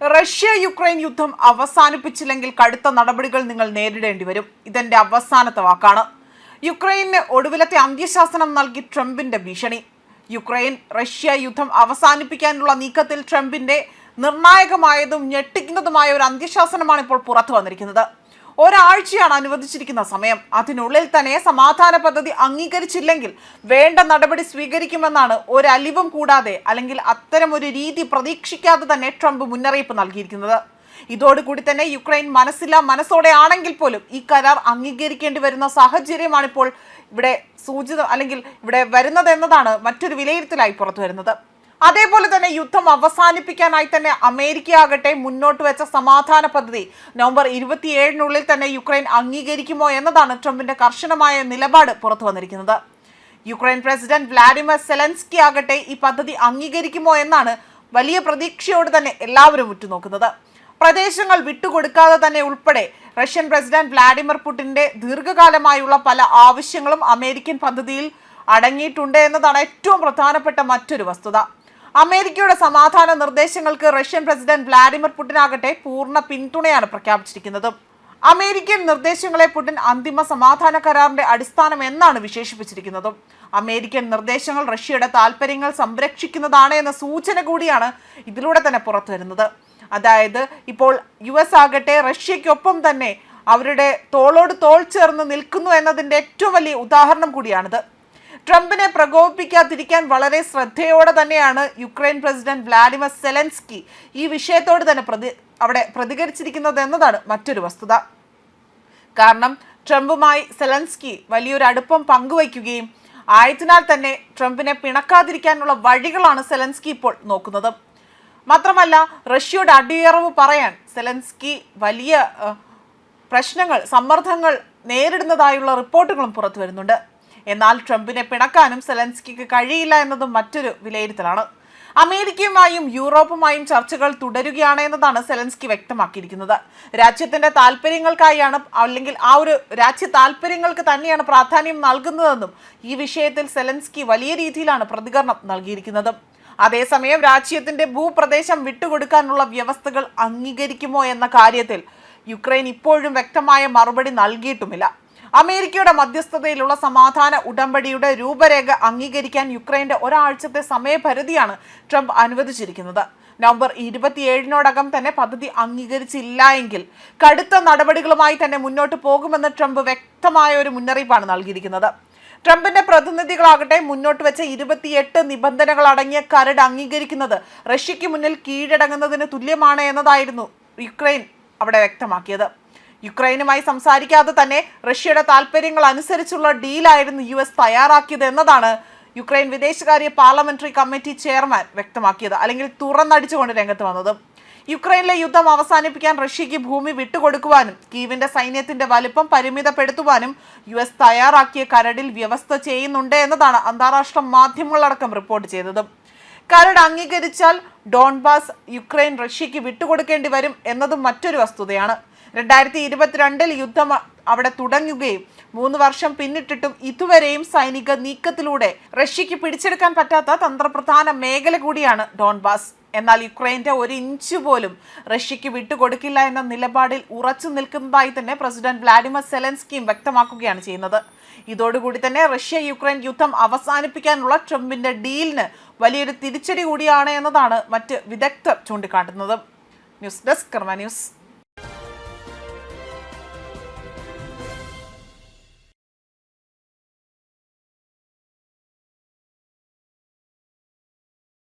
Russia Ukraine യുദ്ധം അവസാനിപ്പിച്ചില്ലെങ്കിൽ കടുത്ത നടപടികൾ നിങ്ങൾ നേരിടേണ്ടി വരും. ഇതെന്റെ അവസാനത്തെ വാക്കാണ്. യുക്രൈന് ഒടുവിലത്തെ അന്ത്യശാസനം നൽകി ട്രംപിന്റെ ഭീഷണി. യുക്രൈൻ റഷ്യ യുദ്ധം അവസാനിപ്പിക്കാനുള്ള നീക്കത്തിൽ ട്രംപിന്റെ നിർണായകമായതും ഞെട്ടിക്കുന്നതുമായ ഒരു അന്ത്യശാസനമാണ് ഇപ്പോൾ പുറത്തു വന്നിരിക്കുന്നത്. ഒരാഴ്ചയാണ് അനുവദിച്ചിരിക്കുന്ന സമയം. അതിനുള്ളിൽ തന്നെ സമാധാന പദ്ധതി അംഗീകരിച്ചില്ലെങ്കിൽ വേണ്ട നടപടി സ്വീകരിക്കുമെന്നാണ് ഒരലിവും കൂടാതെ അല്ലെങ്കിൽ അത്തരം ഒരു രീതി പ്രതീക്ഷിക്കാതെ തന്നെ ട്രംപ് മുന്നറിയിപ്പ് നൽകിയിരിക്കുന്നത്. ഇതോടുകൂടി തന്നെ യുക്രൈൻ മനസ്സില്ല മനസ്സോടെ ആണെങ്കിൽ പോലും ഈ കരാർ അംഗീകരിക്കേണ്ടി വരുന്ന സാഹചര്യമാണ് ഇപ്പോൾ ഇവിടെ സൂചിത അല്ലെങ്കിൽ ഇവിടെ വരുന്നത് എന്നതാണ് മറ്റൊരു വിലയിരുത്തലായി പുറത്തു വരുന്നത് അതേപോലെ തന്നെ യുദ്ധം അവസാനിപ്പിക്കാനായി തന്നെ അമേരിക്ക ആകട്ടെ മുന്നോട്ട് വെച്ച സമാധാന പദ്ധതി. നവംബർ ഇരുപത്തിയേഴിനുള്ളിൽ തന്നെ യുക്രൈൻ അംഗീകരിക്കുമോ എന്നതാണ് ട്രംപിന്റെ കർശനമായ നിലപാട് പുറത്തു വന്നിരിക്കുന്നത്. യുക്രൈൻ പ്രസിഡന്റ് വ്ലാഡിമിർ സെലൻസ്കി ആകട്ടെ ഈ പദ്ധതി അംഗീകരിക്കുമോ എന്നാണ് വലിയ പ്രതീക്ഷയോട് തന്നെ എല്ലാവരും ഉറ്റുനോക്കുന്നത്. പ്രദേശങ്ങൾ വിട്ടുകൊടുക്കാതെ തന്നെ ഉൾപ്പെടെ റഷ്യൻ പ്രസിഡന്റ് വ്ലാഡിമിർ പുടിന്റെ ദീർഘകാലമായുള്ള പല ആവശ്യങ്ങളും അമേരിക്കൻ പദ്ധതിയിൽ അടങ്ങിയിട്ടുണ്ട് എന്നതാണ് ഏറ്റവും പ്രധാനപ്പെട്ട മറ്റൊരു വസ്തുത. അമേരിക്കയുടെ സമാധാന നിർദ്ദേശങ്ങൾക്ക് റഷ്യൻ പ്രസിഡന്റ് വ്ലാഡിമിർ പുടിനാകട്ടെ പൂർണ പിന്തുണയാണ് പ്രഖ്യാപിച്ചിരിക്കുന്നത്. അമേരിക്കൻ നിർദ്ദേശങ്ങളെ പുടിൻ അന്തിമ സമാധാന കരാറിന്റെ അടിസ്ഥാനം എന്നാണ് വിശേഷിപ്പിച്ചിരിക്കുന്നത്. അമേരിക്കൻ നിർദ്ദേശങ്ങൾ റഷ്യയുടെ താല്പര്യങ്ങൾ സംരക്ഷിക്കുന്നതാണ് എന്ന സൂചന കൂടിയാണ് ഇതിലൂടെ തന്നെ പുറത്തു വരുന്നത്. അതായത് ഇപ്പോൾ യു എസ് ആകട്ടെ റഷ്യയ്ക്കൊപ്പം തന്നെ അവരുടെ തോളോട് തോൾ ചേർന്ന് നിൽക്കുന്നു എന്നതിന്റെ ഏറ്റവും വലിയ ഉദാഹരണം കൂടിയാണിത്. ട്രംപിനെ പ്രകോപിപ്പിക്കാതിരിക്കാൻ വളരെ ശ്രദ്ധയോടെ തന്നെയാണ് യുക്രൈൻ പ്രസിഡന്റ് വ്ലാഡിമിർ സെലൻസ്കി ഈ വിഷയത്തോട് തന്നെ പ്രതി അവിടെ പ്രതികരിച്ചിരിക്കുന്നത് എന്നതാണ് മറ്റൊരു വസ്തുത. കാരണം ട്രംപുമായി സെലൻസ്കി വലിയൊരു അടുപ്പം പങ്കുവയ്ക്കുകയും ആയതിനാൽ തന്നെ ട്രംപിനെ പിണക്കാതിരിക്കാനുള്ള വഴികളാണ് സെലൻസ്കി ഇപ്പോൾ നോക്കുന്നത്. മാത്രമല്ല റഷ്യയുടെ അടിയറവ് പറയാൻ സെലൻസ്കി വലിയ പ്രശ്നങ്ങൾ സമ്മർദ്ദങ്ങൾ നേരിടുന്നതായുള്ള റിപ്പോർട്ടുകളും പുറത്തു വരുന്നുണ്ട് എന്നാൽ ട്രംപിനെ പിണക്കാനും സെലൻസ്കിക്ക് കഴിയില്ല എന്നതും മറ്റൊരു വിലയിരുത്തലാണ്. അമേരിക്കയുമായും യൂറോപ്പുമായും ചർച്ചകൾ തുടരുകയാണ് എന്നതാണ് സെലൻസ്കി വ്യക്തമാക്കിയിരിക്കുന്നത്. രാജ്യത്തിന്റെ താല്പര്യങ്ങൾക്കായാണ് അല്ലെങ്കിൽ ആ ഒരു രാജ്യ താല്പര്യങ്ങൾക്ക് തന്നെയാണ് പ്രാധാന്യം നൽകുന്നതെന്നും ഈ വിഷയത്തിൽ സെലൻസ്കി വലിയ രീതിയിലാണ് പ്രതികരണം നൽകിയിരിക്കുന്നത്. അതേസമയം രാജ്യത്തിന്റെ ഭൂപ്രദേശം വിട്ടുകൊടുക്കാനുള്ള വ്യവസ്ഥകൾ അംഗീകരിക്കുമോ എന്ന കാര്യത്തിൽ യുക്രൈൻ ഇപ്പോഴും വ്യക്തമായ മറുപടി നൽകിയിട്ടുമില്ല. അമേരിക്കയുടെ മധ്യസ്ഥതയിലുള്ള സമാധാന ഉടമ്പടിയുടെ രൂപരേഖ അംഗീകരിക്കാൻ യുക്രൈന്റെ ഒരാഴ്ചത്തെ സമയപരിധിയാണ് ട്രംപ് അനുവദിച്ചിരിക്കുന്നത്. നവംബർ ഇരുപത്തിയേഴിനോടകം തന്നെ പദ്ധതി അംഗീകരിച്ചില്ല എങ്കിൽ കടുത്ത നടപടികളുമായി തന്നെ മുന്നോട്ട് പോകുമെന്ന് ട്രംപ് വ്യക്തമായ ഒരു മുന്നറിയിപ്പാണ് നൽകിയിരിക്കുന്നത്. ട്രംപിന്റെ പ്രതിനിധികളാകട്ടെ മുന്നോട്ട് വെച്ച ഇരുപത്തിയെട്ട് നിബന്ധനകൾ അടങ്ങിയ കരട് അംഗീകരിക്കുന്നത് റഷ്യയ്ക്ക് മുന്നിൽ കീഴടങ്ങുന്നതിന് തുല്യമാണ് എന്നതായിരുന്നു യുക്രൈൻ അവിടെ വ്യക്തമാക്കിയത്. യുക്രൈനുമായി സംസാരിക്കാതെ തന്നെ റഷ്യയുടെ താല്പര്യങ്ങൾ അനുസരിച്ചുള്ള ഡീലായിരുന്നു യു എസ് തയ്യാറാക്കിയത് എന്നതാണ് യുക്രൈൻ വിദേശകാര്യ പാർലമെന്ററി കമ്മിറ്റി ചെയർമാൻ വ്യക്തമാക്കിയത്. അല്ലെങ്കിൽ തുറന്നടിച്ചുകൊണ്ട് രംഗത്ത് വന്നത്. യുക്രൈനിലെ യുദ്ധം അവസാനിപ്പിക്കാൻ റഷ്യയ്ക്ക് ഭൂമി വിട്ടുകൊടുക്കുവാനും കീവിന്റെ സൈന്യത്തിന്റെ വലിപ്പം പരിമിതപ്പെടുത്തുവാനും യു എസ് തയ്യാറാക്കിയ കരടിൽ വ്യവസ്ഥ ചെയ്യുന്നുണ്ട് എന്നതാണ് അന്താരാഷ്ട്ര മാധ്യമങ്ങളടക്കം റിപ്പോർട്ട് ചെയ്തത്. കരട് അംഗീകരിച്ചാൽ ഡോൺബാസ് യുക്രൈൻ റഷ്യയ്ക്ക് വിട്ടുകൊടുക്കേണ്ടി വരും എന്നതും മറ്റൊരു വസ്തുതയാണ്. രണ്ടായിരത്തി ഇരുപത്തിരണ്ടിൽ യുദ്ധം അവിടെ തുടങ്ങുകയും മൂന്ന് വർഷം പിന്നിട്ടിട്ടും ഇതുവരെയും സൈനിക നീക്കത്തിലൂടെ റഷ്യക്ക് പിടിച്ചെടുക്കാൻ പറ്റാത്ത തന്ത്രപ്രധാന മേഖല കൂടിയാണ് ഡോൺബാസ്. എന്നാൽ യുക്രൈന്റെ ഒരു ഇഞ്ച് പോലും റഷ്യയ്ക്ക് വിട്ടുകൊടുക്കില്ല എന്ന നിലപാടിൽ ഉറച്ചു നിൽക്കുന്നതായി തന്നെ പ്രസിഡന്റ് വ്ലാഡിമർ സെലൻസ്കിയും വ്യക്തമാക്കുകയാണ് ചെയ്യുന്നത്. ഇതോടുകൂടി തന്നെ റഷ്യ യുക്രൈൻ യുദ്ധം അവസാനിപ്പിക്കാനുള്ള ട്രംപിന്റെ ഡീലിന് വലിയൊരു തിരിച്ചടി കൂടിയാണ് എന്നതാണ് മറ്റ് വിദഗ്ധർ ചൂണ്ടിക്കാട്ടുന്നത്. News desk Karma news.